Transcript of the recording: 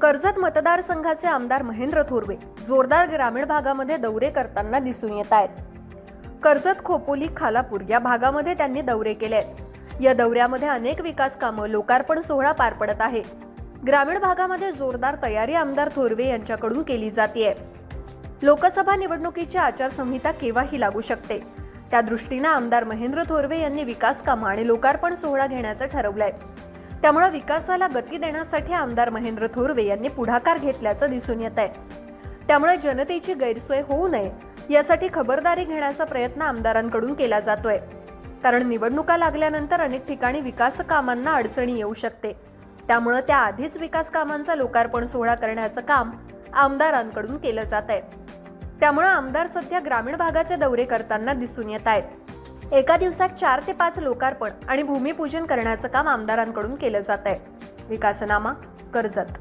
कर्जत मतदारसंघाचे आमदार महेंद्र थोरवे जोरदार ग्रामीण भागामध्ये दौरे करताना दिसून येत आहेत. कर्जत खोपोली खालापूर या भागामध्ये त्यांनी दौरे केले आहेत. या दौऱ्यामध्ये अनेक विकास कामं लोकार्पण सोहळा पार पडत आहे. ग्रामीण भागामध्ये जोरदार तयारी आमदार थोरवे यांच्याकडून केली जाते लोकसभा निवडणुकीची आचारसंहिता केव्हाही लागू शकते? त्या दृष्टीनं आमदार महेंद्र थोरवे यांनी विकास कामं आणि लोकार्पण सोहळा घेण्याचं ठरवलंय. त्यामुळे विकासाला गती देण्यासाठी आमदार महेंद्र थोरवे यांनी पुढाकार घेतल्याचं दिसून येत आहे. त्यामुळे जनतेची गैरसोय होऊ नये यासाठी खबरदारी घेण्याचा प्रयत्न आमदारांकडून केला जातोय. कारण निवडणुका लागल्यानंतर अनेक ठिकाणी विकास कामांना अडचणी येऊ शकते. त्यामुळे त्या आधीच विकास कामांचा लोकार्पण सोहळा करण्याचं काम आमदारांकडून केलं जात आहे. त्यामुळे आमदार सध्या ग्रामीण भागाचे दौरे करताना दिसून येत आहेत. एका दिवसात चार ते पाच लोकार्पण आणि भूमिपूजन करण्याचं काम आमदारांकडून केलं जात आहे विकासनामा कर्जत